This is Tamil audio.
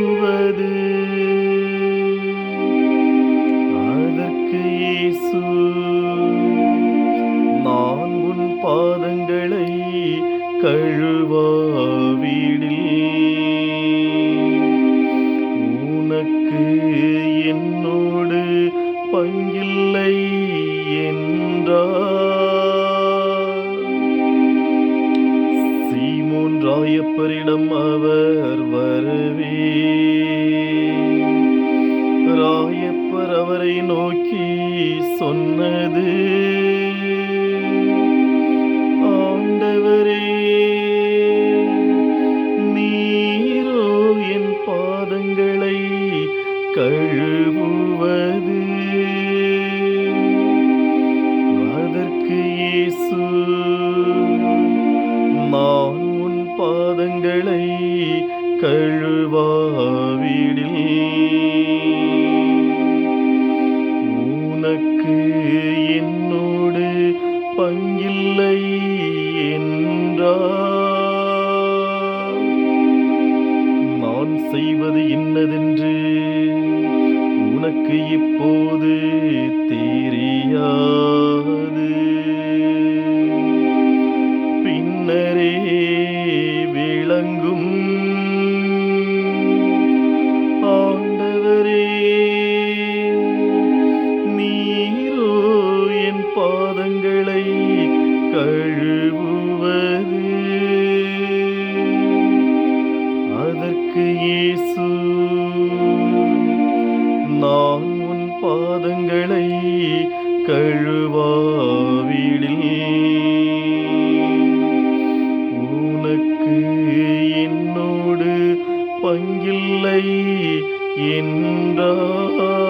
விரும்புவது அதற்கு இயேசு நான் உன் பாதங்களை கழுவா வீடில். உனக்கு என்னோடு பங்கில்லை என்றார். ராயப்பரிடம் அவர் வரவே ராயப்பர் அவரை நோக்கி சொன்னது ஆண்டவரே நீரோ என் பாதங்களை கழு பாதங்களை கழுவாவிடில். உனக்கு என்னோடு பங்கில்லை என்றார் நான் செய்வது இன்னதென்று உனக்கு இப்ப பாதங்களை கழுவுவது. அதற்கு இயேசு நான் உன் பாதங்களை கழுவாவிடில். உனக்கு என்னோடு பங்கில்லை என்றார்.